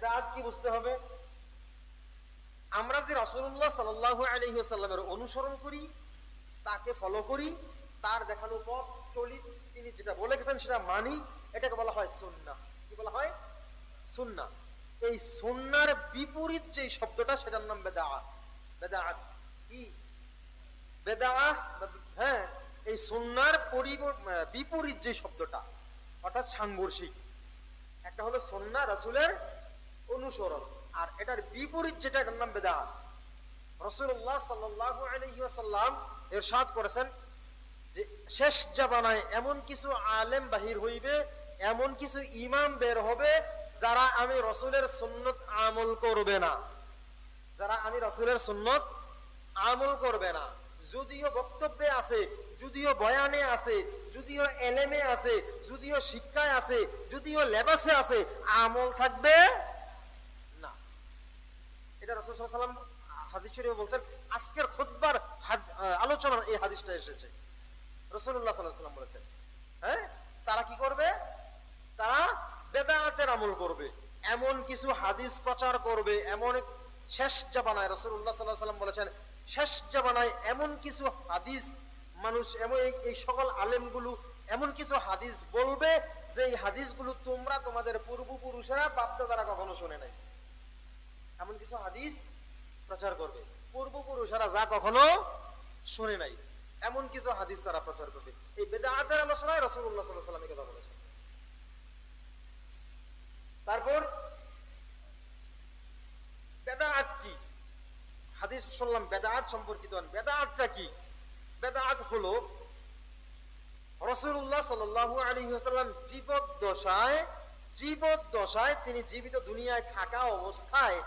বেদাত কি বুঝতে হবে? আমরা যে রসুল্লাহ সাল্লাল্লাহু আলাইহি ওয়াসাল্লামের অনুসরণ করি, তাকে ফলো করি, তার দেখানো পথ চলি, তিনি যেটা বলে গেছেন সেটা মানি, এটাকে বলা হয় সুন্নাহ। কি বলা হয়? সুন্নাহ। এই সুন্নার বিপরীত যে শব্দটা, সেটার নাম বেদাআত বেদাআত কি? বেদাআত হ্যাঁ এই সুন্নার বিপরীত যে শব্দটা, অর্থাৎ সাংঘর্ষিক। একটা হলো সন্না রাসূলের অনুসরণ। আর এটার বিপরীত যেটা, এটার নাম বেদাত। রসুল্লাহ সাল্লাল্লাহু আলাইহি ওয়াসাল্লাম ইরশাদ করেছেন যে, শেষ জামানায় এমন কিছু আলেম বাহির হইবে, এমন কিছু ইমাম বের হবে, যারা আমি রসুলের সুন্নত আমল করবে না। যারা আমি রসুলের সুন্নত আমল করবে না। যদিও বক্তব্যে আছে, যদিও বয়ানে আছে, যদিও এলেমে আছে, যদিও শিক্ষায় আছে, যদিও লেবাসে আছে, আমল থাকবে এটা রসুল সাল্লাম হাদিস শরীফে বলছেন আজকের আহ, আলোচনার এই হাদিসটা এসেছে। রসুল্লাহ সাল্লাম বলেছেন হ্যাঁ তারা কি করবে? তারা বেদাতের আমল করবে। এমন কিছু হাদিস প্রচার করবে এমন শেষ জামানায় রসুল্লাহ সাল্লাহ সাল্লাম বলেছেন শেষ জামানায় এমন কিছু হাদিস মানুষ এমন এই- সকল আলেমগুলো এমন কিছু হাদিস বলবে যে এই হাদিসগুলো তোমরা তোমাদের পূর্বপুরুষেরা বাপদাদারা কখনো শোনে নাই। এমন কিছু হাদিস প্রচার করবে। পূর্বপুরুষেরা যা কখনো শুনে নাই, এমন কিছু হাদিস তারা প্রচার করবে। এই বেদাতের আলোচনায় রসুল্লাহ সাল্লাহ সাল্লাম কথা বলেছেন। তারপর বেদাত কি? হাদিস শুনলাম, বেদাত সম্পর্কিত। বেদাতটা কি? বেদাত হলো রসুল্লাহ সাল্লাল্লাহু আলাইহি ওয়াসাল্লাম জীবদ্দশায় জীবদ্দশায় তিনি জীবিত দুনিয়ায় থাকা অবস্থায়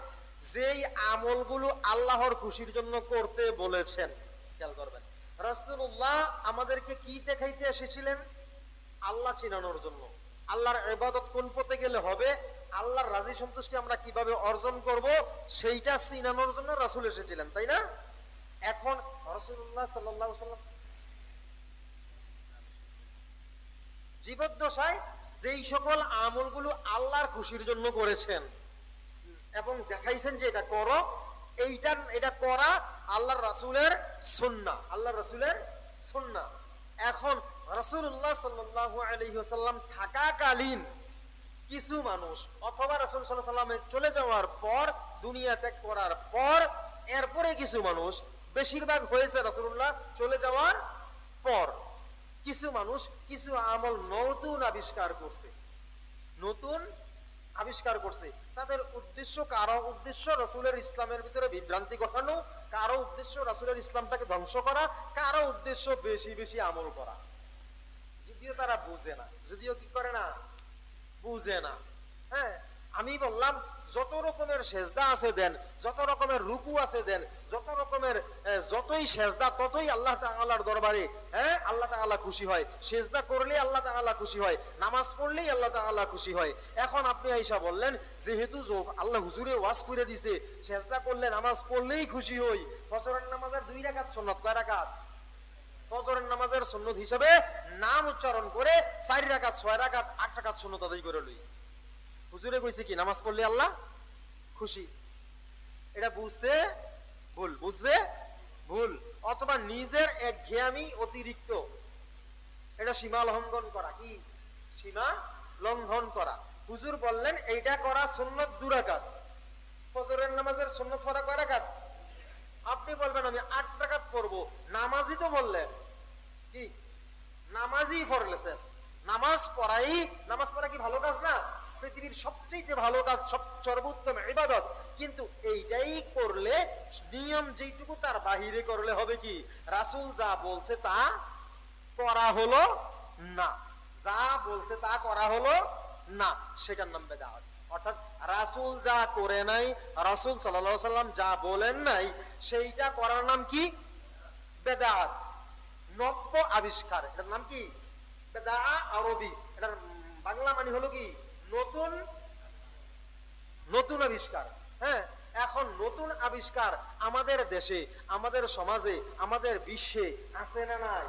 যেই আমলগুলো আল্লাহর খুশির জন্য করতে বলেছেন। খেয়াল করবেন। রাসূলুল্লাহ আমাদেরকে কি দেখাইতে এসেছিলেন? আল্লাহ চিনানোর জন্য। আল্লাহর এবাদত কোন পথে গেলে হবে? আল্লাহর রাজি সন্তুষ্টি আমরা কীভাবে অর্জন করব? সেইটা চিনানোর জন্য রাসূল এসেছিলেন, তাই না? এখন রাসূলুল্লাহ সাল্লাল্লাহু আলাইহি জীবদ্দশায় যেই সকল আমলগুলো আল্লাহর খুশির জন্য করেছেন এবং দেখাইছেন যে এটা করো, এইটা, এটা করা আল্লাহর রাসূলের সুন্নাহ, আল্লাহর রাসূলের সুন্নাহ। এখন রাসূলুল্লাহ সাল্লাল্লাহু আলাইহি ওয়াসাল্লাম থাকাকালীন কিছু মানুষ অথবা রাসূল আলাইহি সাল্লামে চলে যাওয়ার পর, দুনিয়া ত্যাগ করার পর, এরপরে কিছু মানুষ, বেশিরভাগ হয়েছে রাসূলুল্লাহ চলে যাওয়ার পর। কিছু মানুষ কিছু আমল নতুন আবিষ্কার করছে। নতুন আবিষ্কার করছে। তাদের উদ্দেশ্য কারও উদ্দেশ্য রসুলের ইসলামের ভিতরে বিভ্রান্তি ঘটানো, কারও উদ্দেশ্য রসুলের ইসলামটাকে ধ্বংস করা, কারও উদ্দেশ্য বেশি বেশি আমল করা। যদিও তারা বুঝে না, যদিও কি করে না? বুঝে না। হ্যাঁ আমি বললাম যত রকমের সেজদা আছে দেন, যত রকমের রুকু আছে দেন, যত রকমের যতই সেজদা, ততই আল্লাহ তাআলার দরবারে হ্যাঁ আল্লাহ তাআলা খুশি হয়। সেজদা করলে আল্লাহ তাআলা খুশি হয়, নামাজ পড়লেই আল্লাহ তাআলা খুশি হয়। এখন আপনি আইসা বললেন, যেহেতু আল্লাহ হুজুরে ওয়াজ করে দিছে, সেজদা করলে নামাজ পড়লেই খুশি হই। ফজরের নামাজের দুই রাকাত সুন্নাত কয় রাকাত? ফজরের নামাজের সুন্নত হিসাবে নাম উচ্চারণ করে চার রাকাত, ছয় রাকাত, আট রাকাত সুন্নত আদায় করে লই। হুজুরে কইছে কি, নামাজ পড়লে আল্লাহ খুশি। এটা বুঝতে ভুল বুঝতে ভুল। অথবা নিজের এক ঘেয়ামি অতিরিক্ত। এটা সীমা লঙ্ঘন করা। কি? সীমা লঙ্ঘন করা। হুজুর বললেন, এইটা করা সুন্নত দুরাকাত ফজরের নামাজের সুন্নত পড়া কয় রাকাত? আপনি বলবেন, আমি আট রাকাত পড়ব। নামাজই তো বললেন। কি? নামাজই পড়লেছেন নামাজ পড়াই, নামাজ পড়া কি ভালো কাজ না? পৃথিবীর সবচেয়ে ভালো কাজ, সব সর্বোত্তম ইবাদত। কিন্তু এইটাই করলে, নিয়ম যেইটুকু তার বাহিরে করলে হবে কি? রাসূল যা বলছে তা করা হলো না। যা বলছে তা করা হলো না। সেটার নাম বেদাত। অর্থাৎ রাসূল যা করে নাই, রাসূল আলাইহি সাল্লাম যা বলেন নাই, সেইটা করার নাম কি? বেদাত। নব্য আবিষ্কার। এটার নাম কি? বেদা আরবি। এটার বাংলা মানে হলো কি? নতুন নতুন আবিষ্কার। হ্যাঁ এখন নতুন আবিষ্কার আমাদের দেশে, আমাদের সমাজে, আমাদের বিশ্বে আছে না নাই?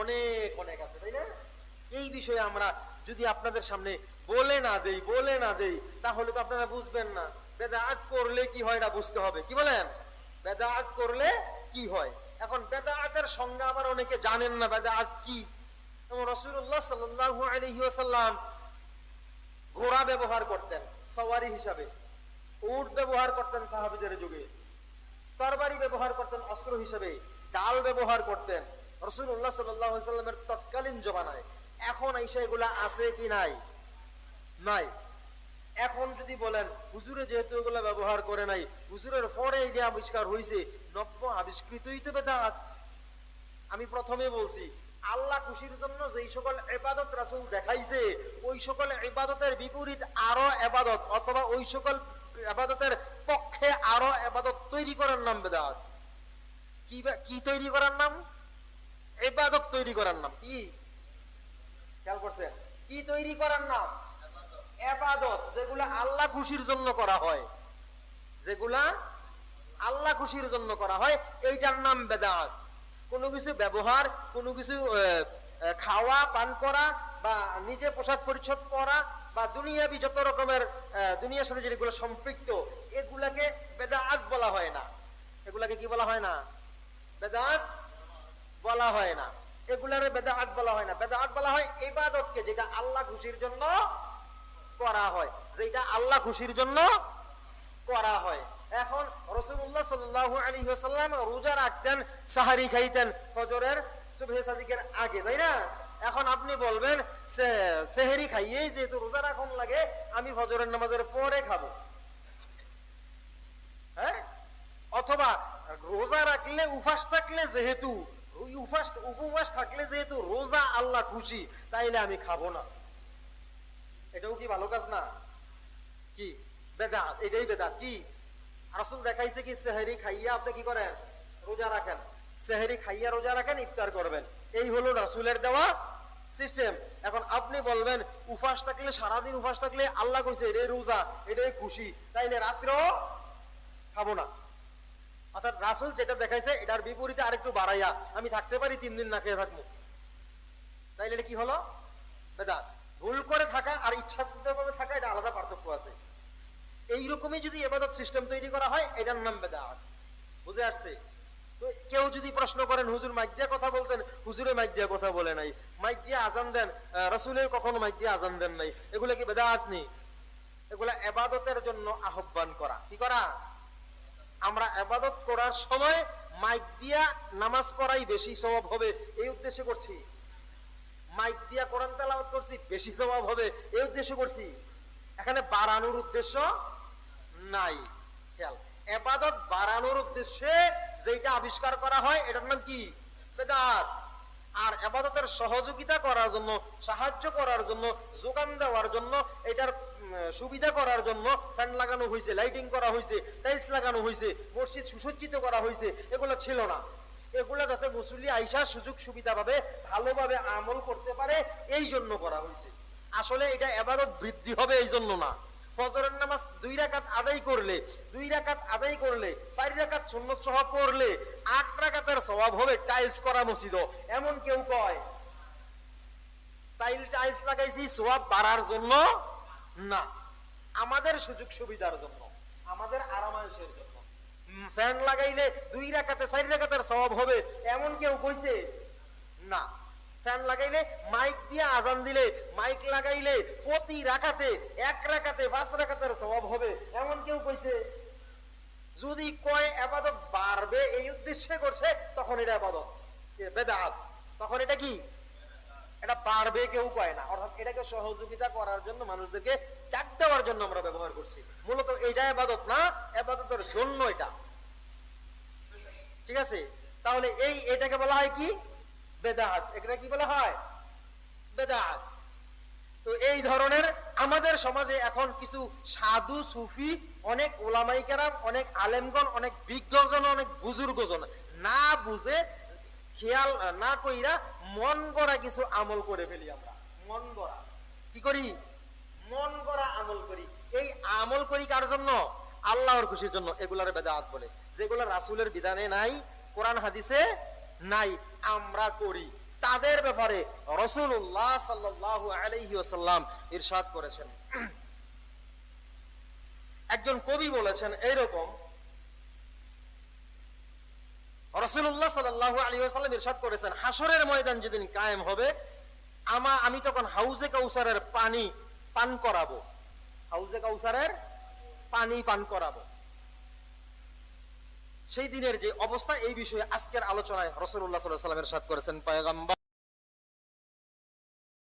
অনেক অনেক আছে, তাই না? এই বিষয়ে আমরা যদি আপনাদের সামনে বলে না দেই, বলে না দেই, তাহলে তো আপনারা বুঝবেন না। বেদাত করলে কি হয় না বুঝতে হবে, কি বলেন? বেদাত করলে কি হয়? এখন বেদাতের সংজ্ঞা আবার অনেকে জানেন না বেদাত কি। রসুল্লাহ সাল্লাল্লাহু আলাইহি ওয়াসাল্লাম ঘোড়া ব্যবহার করতেন, সওয়ারি হিসাবে। উট ব্যবহার করতেন সাহাবিদের যুগে। তরবারি ব্যবহার করতেন অস্ত্র হিসেবে। ডাল ব্যবহার করতেন। রসুল্লাহ সাল্লামের তৎকালীন জমানায়। এখন এসে এগুলা আছে কি নাই? নাই। এখন যদি বলেন, হুজুরে যেহেতু এগুলা ব্যবহার করে নাই, হুজুরের পরে এটা আবিষ্কার হয়েছে নব্য আবিষ্কৃতই তো বেদাত। আমি প্রথমে বলছি আল্লাহ খুশির জন্য যেই সকল এবাদত রাসূল দেখাইছে, ওই সকল এবাদতের বিপরীত আরও এবাদত অথবা ওই সকল এবাদতের পক্ষে আরও এবাদত তৈরি করার নাম বেদাত। কি কি তৈরি করার নাম? এবাদত তৈরি করার নাম। কি? খেয়াল করছেন? কি তৈরি করার নাম? এবাদত যেগুলা আল্লাহ খুশির জন্য করা হয়। যেগুলা আল্লাহ খুশির জন্য করা হয়, এইটার নাম বেদাত। কোনো কিছু ব্যবহার, কোনো কিছু খাওয়া, পান করা, বা নিজে পোশাক পরিচ্ছদ পরা, বা দুনিয়াবি যত রকমের দুনিয়ার সাথে যেগুলো সম্পৃক্ত, এগুলাকে বেদাত বলা হয় না। এগুলাকে কি বলা হয় না? বেদাত বলা হয় না। এগুলারে বেদাত বলা হয় না। বেদাত বলা হয় ইবাদতকে, যেটা আল্লাহ খুশির জন্য করা হয়। যেটা আল্লাহ খুশির জন্য করা হয়। এখন রসুল্লাহ সাল্লাল্লাহু আলাইহি ওয়াসাল্লাম রোজা রাখতেন, সাহারি খাইতেন ফজরের সুবহে সাদিকের আগে, তাই না? এখন আপনি বলবেন সেহেরি খাইয়েই যেহেতু রোজা রাখুন লাগে, আমি ফজরের নামাজের পরে খাব। হ্যাঁ? অথবা রোজা রাখলে উপাস থাকলে যেহেতু উপাস, উপবাস থাকলে যেহেতু রোজা আল্লাহ খুশি, তাইলে আমি খাব না। এটাও কি ভালো কাজ না? কি? এটাই কি? রাসূল দেখাইছে কি, সেহরি খাইয়া আপনি কি করেন? রোজা রাখেন। সেহরি খাইয়া রোজা রাখেন, ইফতার করবেন। এই হলো রাসূলের দেওয়া সিস্টেম। এখন আপনি বলবেন, উপাস থাকলে, সারাদিন উপাস থাকলে আল্লাহ কইছে, এটাই রোজা, এটাই খুশি। তাইলে রাত্রেও খাব না। অর্থাৎ রাসুল যেটা দেখাইছে, এটার বিপরীতে আরেকটু বাড়াইয়া, আমি থাকতে পারি, তিন দিন না খেয়ে থাকব। তাইলে এটা কি হলো? বেদাত। ভুল করে থাকা আর ইচ্ছাকৃতভাবে থাকা, এটা আলাদা পার্থক্য আছে। এইরকমই যদি এবাদত সিস্টেম তৈরি করা হয়, এটার নাম বেদাত। বুঝে আসছে? কেউ যদি প্রশ্ন করেন, হুজুর মাইক দিয়ে কথা বলছেন? হুজুরে মাইক দিয়ে কথা বলে নাই। মাইক দিয়ে আজান দেন। রাসূলে কখনো মাইক দিয়ে আজান দেন নাই। এগুলা কি বেদাত নেই এগুলা এবাদতের জন্য আহ্বান করা। কি করা? আমরা এবাদত করার সময় মাইক দিয়া নামাজ পড়াই বেশি স্বভাব হবে। এই উদ্দেশ্যে করছি। মাইক দিয়া কোরআন তেলাওয়াত করছি, বেশি স্বভাব হবে। এই উদ্দেশ্যে করছি। এখানে বাড়ানোর উদ্দেশ্য নাই। খেয়াল। এবাদত বাড়ানোর উদ্দেশ্যে যেটা আবিষ্কার করা হয়, এটার নাম কি? বেদাত। আর এবাদতের সহযোগিতা করার জন্য, সাহায্য করার জন্য, যোগান দেওয়ার জন্য, এটার সুবিধা করার জন্য ফ্যান লাগানো হয়েছে লাইটিং করা হয়েছে টাইলস লাগানো হয়েছে মসজিদ সুসজ্জিত করা হয়েছে এগুলো ছিল না। এগুলো যাতে মুসল্লি আইসা সুযোগ সুবিধা পাবে ভালোভাবে আমল করতে পারে এই জন্য করা হয়েছে আসলে এটা এবাদত বৃদ্ধি হবে এই জন্য না। ফজরের নামাজ দুই রাকাত আদায় করলে, দুই রাকাত আদায় করলে রাকাত সুন্নত আট রাকাতের স্বভাব হবে টাইলস করা মসজিদ এমন কেউ কয়, টাইল টাইলস লাগাইছি সোয়াব বাড়ার জন্য না। আমাদের সুযোগ সুবিধার জন্য, আমাদের আরামায়েশের জন্য। ফ্যান লাগাইলে দুই রাকাতে, চার রাকাতের স্বভাব হবে, এমন কেউ কইছে? না। ফ্যান লাগাইলে, মাইক দিয়ে আজান দিলে, মাইক লাগাইলে, প্রতি রাখাতে, এক রাখাতে, পাঁচ রাখাতের স্বভাব হবে। এমন কেউ কইছে? যদি কয় আবাদত বাড়বে, এই উদ্দেশ্যে করছে, তখন এটা আবাদত। বেদাত। তখন এটা কি? এটা বাড়বে কেউ কয় না। অর্থাৎ এটাকে সহযোগিতা করার জন্য মানুষদেরকে ডাক দেওয়ার জন্য আমরা ব্যবহার করছি। মূলত এটা আবাদত না, আবাদতের জন্য এটা। ঠিক আছে? তাহলে এই এটাকে বলা হয় কি? বেদাত এটা কি বলা হয়? বেদাত। তো এই ধরনের আমাদের সমাজে এখন কিছু সাধু, সুফি, অনেক ওলামাই কেরাম, অনেক আলেমগণ, অনেক বিজ্ঞজন, অনেক বুজুর্গজন, না বুঝে খেয়াল না কইরা মন গড়া কিছু আমল করে ফেলি আমরা। মন গড়া। কি করি? মন গড়া আমল করি। এই আমল করি কার জন্য? আল্লাহর খুশির জন্য। এগুলার বেদাত বলে। যেগুলো রাসূলের বিধানে নাই, কোরআন হাদিসে নাই। আমরা করি। তাদের ব্যাপারে রসুল্লাহ সাল্লাহ ওসাল্লাম ইরশাদ করেছেন। একজন কবি বলেছেন এইরকম রসুল্লাহ সাল্লাহ আলী আসাল্লাম ইরশাদ করেছেন হাসরের ময়দান যেদিন কায়েম হবে, আমা আমি তখন হাউজে কাউসারের পানি পান করাবো। হাউজে কাউসারের পানি পান করাবো। সেই দিনের যে অবস্থা এই বিষয়ে আজকের আলোচনায় রসুল্লাহ সাল্লাহ সাল্লামের সাথ করেছেন। পয়গম্বর